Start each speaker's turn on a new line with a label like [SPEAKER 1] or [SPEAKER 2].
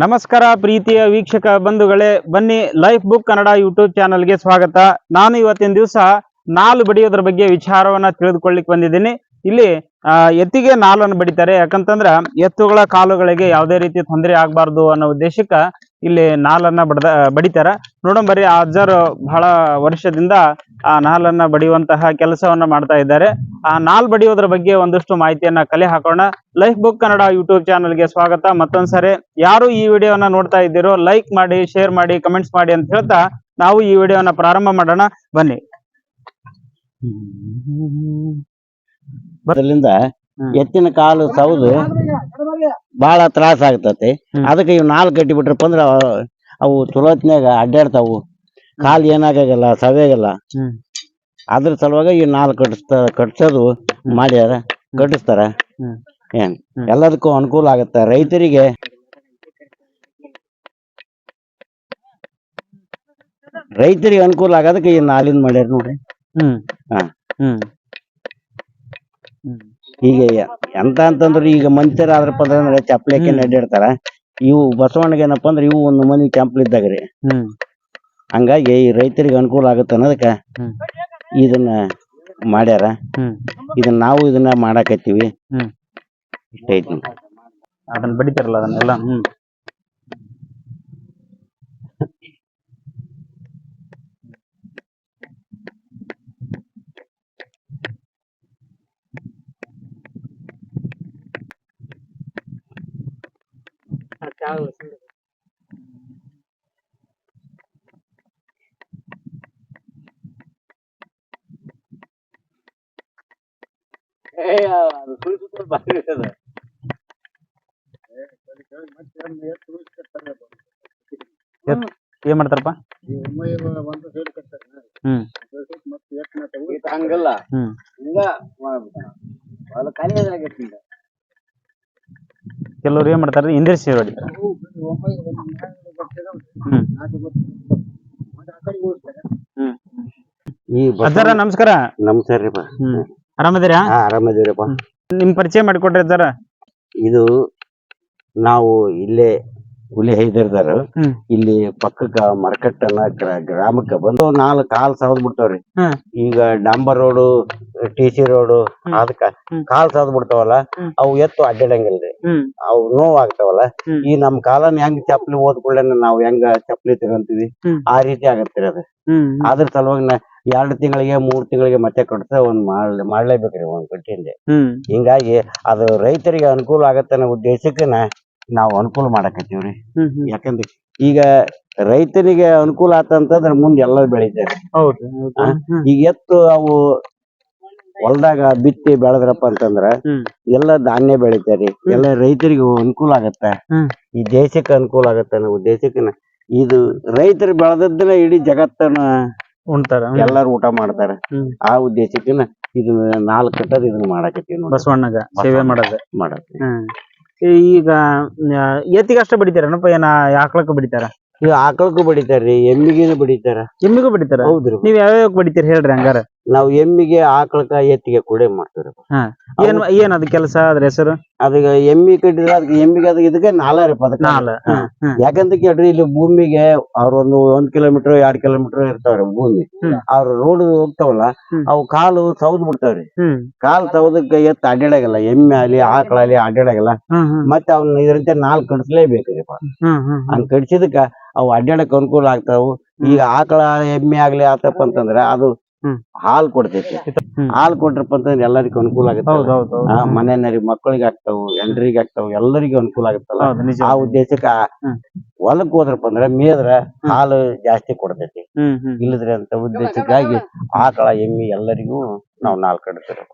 [SPEAKER 1] ನಮಸ್ಕಾರ ಪ್ರೀತಿಯ ವೀಕ್ಷಕ ಬಂಧುಗಳೇ, ಬನ್ನಿ ಲೈಫ್ ಬುಕ್ ಕನ್ನಡ ಯೂಟ್ಯೂಬ್ ಚಾನಲ್ಗೆ ಸ್ವಾಗತ. ನಾನು ಇವತ್ತಿನ ದಿವಸ ನಾಲ್ ಬಡಿಯೋದ್ರ ಬಗ್ಗೆ ವಿಚಾರವನ್ನ ತಿಳಿದುಕೊಳ್ಳಿಕ್ ಬಂದಿದ್ದೀನಿ. ಇಲ್ಲಿ ಎತ್ತಿಗೆ ನಾಲನ್ನು ಬಡಿತಾರೆ. ಯಾಕಂತಂದ್ರ, ಎತ್ತುಗಳ ಕಾಲುಗಳಿಗೆ ಯಾವುದೇ ರೀತಿ ತೊಂದರೆ ಆಗಬಾರ್ದು ಅನ್ನೋ ಉದ್ದೇಶಕ್ಕ ಇಲ್ಲಿ ನಾಲನ್ನ ಬಡದ, ಬಡಿತಾರ. ನೋಡಂಬರಿ ಆ ಅಜ್ಜರು ಬಹಳ ವರ್ಷದಿಂದ ಆ ನಾಲನ್ನ ಬಡಿಯುವಂತಹ ಕೆಲಸವನ್ನ ಮಾಡ್ತಾ ಇದ್ದಾರೆ. ಆ ನಾಲ್ ಬಡಿಯೋದ್ರ ಬಗ್ಗೆ ಒಂದಷ್ಟು ಮಾಹಿತಿಯನ್ನ ಕಲೆ ಹಾಕೋಣ. ಲೈಫ್ ಬುಕ್ ಕನ್ನಡ ಯೂಟ್ಯೂಬ್ ಚಾನಲ್ಗೆ ಸ್ವಾಗತ. ಮತ್ತೊಂದ್ಸರಿ ಯಾರು ಈ ವಿಡಿಯೋನ ನೋಡ್ತಾ ಇದ್ದೀರೋ ಲೈಕ್ ಮಾಡಿ ಶೇರ್ ಮಾಡಿ ಕಮೆಂಟ್ಸ್ ಮಾಡಿ ಅಂತ ಹೇಳ್ತಾ ನಾವು ಈ ವಿಡಿಯೋನ ಪ್ರಾರಂಭ ಮಾಡೋಣ. ಬನ್ನಿ.
[SPEAKER 2] ಅದರಿಂದ ಎತ್ತಿನ ಕಾಲು ಸೌದು ಬಹಳ ತ್ರಾಸ ಆಗ್ತತಿ. ಅದಕ್ಕೆ ಇವ್ ನಾಲ್ಕು ಕಟ್ಟಿ ಬಿಟ್ರಪ್ಪ ಅಂದ್ರ ಅವ- ಅವು ಚಲೋತ್ನಾಗ ಅಡ್ಡಾಡ್ತಾವು. ಕಾಲ್ ಏನಾಗಲ್ಲ ಸವೆಗಲ್ಲ
[SPEAKER 1] ಹ್ಮ್.
[SPEAKER 2] ಅದ್ರ ಸಲುವಾಗಿ ಈ ನಾಲ್ಕು ಕಟ್ಟಿಸ್ತ ಕಟ್ಸೋದು ಮಾಡ್ಯಾರ ಕಟ್ಟಿಸ್ತಾರ
[SPEAKER 1] ಹ್ಮ್.
[SPEAKER 2] ಏನ್?
[SPEAKER 1] ಹ್ಮ್.
[SPEAKER 2] ಎಲ್ಲದಕ್ಕೂ ಅನುಕೂಲ ಆಗತ್ತ. ರೈತರಿಗೆ ರೈತರಿಗೆ ಅನುಕೂಲ ಆಗೋದಕ್ಕೆ ಈ ನಾಲಿಂದ ಮಾಡ್ಯಾರ ನೋಡ್ರಿ.
[SPEAKER 1] ಹ್ಮ್.
[SPEAKER 2] ಹಾ.
[SPEAKER 1] ಹ್ಮ್.
[SPEAKER 2] ಈಗ ಎಂತ ಅಂತಂದ್ರೆ ಈಗ ಮನುಷ್ಯರ ಆದ್ರಪ್ಪ ಅಂದ್ರೆ ಚಪ್ಲಿಕ್ಕೆ
[SPEAKER 1] ಹ್ಮ್.
[SPEAKER 2] ಅಡ್ಡಾಡ್ತಾರ ಇವು ಬಸವಣ್ಣಗೆ ಏನಪ್ಪಾ ಅಂದ್ರೆ ಇವು ಒಂದು ಮನಿ ಚಂಪ್ಲಿ ಇದ್ದಾಗ್ರಿ.
[SPEAKER 1] ಹ್ಮ್.
[SPEAKER 2] ಹಂಗಾಗಿ ಈ ರೈತರಿಗೆ ಅನುಕೂಲ ಆಗುತ್ತೆ ಅನ್ನೋದಕ್ಕ
[SPEAKER 1] ಹ್ಮ್.
[SPEAKER 2] ಇದನ್ನ ಮಾಡ್ಯಾರ
[SPEAKER 1] ಹ್ಮ್
[SPEAKER 2] ಇದನ್ನ ನಾವು ಇದನ್ನ ಮಾಡಾಕತ್ತೀವಿ
[SPEAKER 1] ಹ್ಮ್.
[SPEAKER 2] ಇಷ್ಟ ಐತಿ ನೋಡ್ರಿ.
[SPEAKER 1] ಅದನ್ನ ಬಡಿತಾರಲ್ಲ ಅದನ್ನೆಲ್ಲ ಹ್ಮ್ ಏನ್ ಮಾಡ್ತಾರಪ್ಪ? ಹ್ಮ್.
[SPEAKER 2] ಹಂಗಲ್ಲ. ಹಿಂಗ.
[SPEAKER 1] ಕೆಲವ್ರು ಏನ್ ಮಾಡ್ತಾರ? ಇಂದ್ರಿಸಿ ಹೊಡಿತಾರೆ ಹ್ಮ್. ಹ್ಮ್. ಅಜ್ಜಾರ ನಮಸ್ಕಾರ.
[SPEAKER 2] ನಮಸ್ಕಾರ ರೀ
[SPEAKER 1] ಹ್ಮ್. ಆರಾಮದಿರಾ
[SPEAKER 2] ಹಾ ಆರಾಮದೀರಪ್ಪ
[SPEAKER 1] ನಿಮ್ ಪರಿಚಯ ಮಾಡಿಕೊಡ್ರಿ ಸರ್.
[SPEAKER 2] ಇದು ನಾವು ಇಲ್ಲೇ ಹುಲಿ ಹೈದರ್ದಾರ
[SPEAKER 1] ಹ್ಮ್.
[SPEAKER 2] ಇಲ್ಲಿ ಪಕ್ಕಕ್ಕ ಮರ್ಕಟ್ಟನ ಗ್ರಾಮಕ್ಕ ಬಂದು ನಾಲ್ಕು ಕಾಲ್ ಸವದ್ ಬಿಡ್ತಾವ್ರಿ. ಈಗ ಡಾಂಬರ್ ರೋಡು ಟಿ ಸಿ ರೋಡು
[SPEAKER 1] ಹ್ಮ್.
[SPEAKER 2] ಅದಕ್ಕ
[SPEAKER 1] ಹ್ಮ್.
[SPEAKER 2] ಕಾಲ್ ಸವದ್ ಬಿಡ್ತಾವಲ್ಲ
[SPEAKER 1] ಹ್ಮ್.
[SPEAKER 2] ಅವು ಎತ್ತು ಅಡ್ಡಾಡಂಗಿಲ್ರಿ
[SPEAKER 1] ಹ್ಮ್
[SPEAKER 2] ಅವು ನೋವ್ ಆಗ್ತಾವಲ್ಲ
[SPEAKER 1] ಹ್ಮ್.
[SPEAKER 2] ಈ ನಮ್ ಕಾಲನ್ ಹೆಂಗ್ ಚಪ್ಲಿ ಓದ್ಕೊಳ್ಳೆ ನಾವ್ ಹೆಂಗ ಚಪ್ಲಿ ತಗೊಂತೀವಿ
[SPEAKER 1] ಹ್ಮ್.
[SPEAKER 2] ಆ ರೀತಿ ಆಗತ್ರಿ ಅದು
[SPEAKER 1] ಹ್ಮ್
[SPEAKER 2] ಅದ್ರ ಸಲುವಾಗಿ ನಾ ಎರಡ್ ತಿಂಗಳಿಗೆ ಮೂರ್ ತಿಂಗಳಿಗೆ ಮತ್ತೆ ಕೊಡ್ತ ಒಂದ್ ಮಾಡ್ಲೇ ಮಾಡ್ಲೇಬೇಕ್ರಿ ಒಂದ್ ಕಟ್ಟಿಂದ
[SPEAKER 1] ಹ್ಮ್
[SPEAKER 2] ಹಿಂಗಾಗಿ ಅದು ರೈತರಿಗೆ ಅನುಕೂಲ ಆಗತ್ತೆ ಅನ್ನೋ ಉದ್ದೇಶಕ್ಕೆ ನಾ- ನಾವು ಅನುಕೂಲ ಮಾಡಕತ್ತೀವ್ರಿ. ಯಾಕಂದ್ರೆ ಈಗ ರೈತರಿಗೆ ಅನುಕೂಲ ಆತಂತಂದ್ರ ಮುಂದೆ ಎಲ್ಲ ಬೆಳಿತಾರೆ.
[SPEAKER 1] ಹೌದು.
[SPEAKER 2] ಆ? ಈಗ ಎತ್ತು ಅವು ಹೊಲ್ದಾಗ ಬಿತ್ತಿ ಬೆಳೆದ್ರಪ್ಪ ಅಂತಂದ್ರ. ಎಲ್ಲ ಧಾನ್ಯ ಬೆಳಿತಾರೆ. ಎಲ್ಲ ರೈತರಿಗೆ ಅನುಕೂಲ ಆಗತ್ತ.
[SPEAKER 1] ಹ್ಮ್.
[SPEAKER 2] ಈ ದೇಶಕ್ಕೆ ಅನುಕೂಲ ಆಗತ್ತ ನಾವು ದೇಶಕ್ಕೆ ಇದು ರೈತರು ಬೆಳೆದದ್ದನ್ನ ಇಡೀ ಜಗತ್ತನ್ನ
[SPEAKER 1] ಉಣ್ತಾರ. ಹ್ಮ್.
[SPEAKER 2] ಎಲ್ಲಾರು ಊಟ ಮಾಡ್ತಾರ.
[SPEAKER 1] ಹ್ಮ್.
[SPEAKER 2] ಆ ಉದ್ದೇಶಕ್ಕೆ ಇದನ್ನ ನಾಲ್ಕು ಕಟ್ಟದ ಇದನ್ನ ಮಾಡಾಕತ್ತೀವಿ ನೋಡಿ
[SPEAKER 1] ಬಸವಣ್ಣಗ ಸೇವೆ ಮಾಡೋದು.
[SPEAKER 2] ಮಾಡಾಕ
[SPEAKER 1] ಹ್ಮ್. ಈಗ ಎತ್ತಿಗೆ ಅಷ್ಟೇ ಬಡಿತಾರೇನಪ್ಪ ಏನ ಆಕಳಕ್ಕ ಬಡಿತಾರ?
[SPEAKER 2] ಈಗ ಆಕಳಕ್ಕೂ ಬಡಿತಾರ್ರಿ ಎಮ್ಮಿಗೇನು ಬಡಿತಾರ?
[SPEAKER 1] ಎಮ್ಮಿಗೂ ಬಡಿತಾರ?
[SPEAKER 2] ಹೌದ್ರಿ.
[SPEAKER 1] ನೀವ್ ಯಾವ್ಯಾವ ಬಡಿತೀರಿ ಹೇಳ್ರಿ ಹಂಗಾರ.
[SPEAKER 2] ನಾವ್ ಎಮ್ಮಿಗೆ ಆಕಳಕ್ಕ ಎತ್ತಿಗೆ ಕೂಡೆ ಮಾಡ್ತೀವ್ರಿ
[SPEAKER 1] ಏನ್ ಏನ್ ಅದ್ ಕೆಲಸ ಅದ್ರ ಹೆಸರು?
[SPEAKER 2] ಅದಕ್ಕೆ ಎಮ್ಮಿ ಕಟ್ಟಿದ್ರೆ ಅದಕ್ಕೆ ಎಮ್ಮಿಗೆ ಅದಕ್ಕೆ ಇದಕ್ಕೆ ನಾಲ್ಕು ಅದಕ್ಕೆ.
[SPEAKER 1] ನಾಲ.
[SPEAKER 2] ಯಾಕಂತ ಕೇಳ್ರಿ ಇಲ್ಲಿ ಭೂಮಿಗೆ ಅವ್ರ ಒಂದು ಒಂದ್ ಕಿಲೋಮೀಟರ್ ಎರಡ್ ಕಿಲೋಮೀಟರ್ ಇರ್ತಾವ್ರಿ ಭೂಮಿ. ಅವ್ರ ರೋಡ್ ಹೋಗ್ತಾವಲ್ಲ. ಅವು ಕಾಲು ಸೌದ್ ಬಿಡ್ತಾವ್ರಿ. ಕಾಲು ಸೌದಕ್ಕೆ ಎತ್ತ ಅಡ್ಡಾಡಗಲ್ಲ ಎಮ್ಮೆ ಅಲ್ಲಿ ಆಕಳಲ್ಲಿ ಅಡ್ಡಾಡಗಲ್ಲ
[SPEAKER 1] ಹ್ಮ್ ಹ್ಮ್.
[SPEAKER 2] ಮತ್ತೆ ಅವ್ನ ಇದರಿಂದ ನಾಲ್ಕು ಕಡಿಸ್ಲೇಬೇಕ್ರಿ ಹಂಗ್ ಕಡಿಸಿದಕ್ಕ ಅವು ಅಡ್ಡಾಡಕ್ ಅನುಕೂಲ ಆಗ್ತಾವು. ಈಗ ಆಕಳ ಎಮ್ಮೆ ಆಗ್ಲಿ ಆತಪ್ಪ ಅಂತಂದ್ರ ಅದು. ಹಾಲ್ ಕೊಡ್ತೈತಿ. ಹಾಲ್ ಕೊಟ್ರಪ್ಪ ಅಂತಂದ್ರೆ ಎಲ್ಲರಿಗೂ ಅನುಕೂಲ ಆಗುತ್ತೆ. ಮನೆಯವ್ರಿಗೆ ಮಕ್ಕಳಿಗೆ ಆಗ್ತಾವು ಎಲ್ರಿಗೆ ಆಗ್ತಾವು ಎಲ್ಲರಿಗೂ ಅನುಕೂಲ ಆಗುತ್ತಲ್ಲ? ಆ ಉದ್ದೇಶಕ್ಕ. ಹೊಲಕ್ ಹೋದ್ರಪ್ಪ ಅಂದ್ರ ಮೇದ್ರ ಹಾಲು ಜಾಸ್ತಿ ಕೊಡ್ತೈತಿ.
[SPEAKER 1] ಹ್ಮ್
[SPEAKER 2] ಅಂತ ಉದ್ದೇಶಕ್ಕಾಗಿ ಆಕಳ ಎಮ್ಮಿ ಎಲ್ಲರಿಗೂ ನಾವು ನಾಲ್ಕು ಕಡ್ತೀವಿ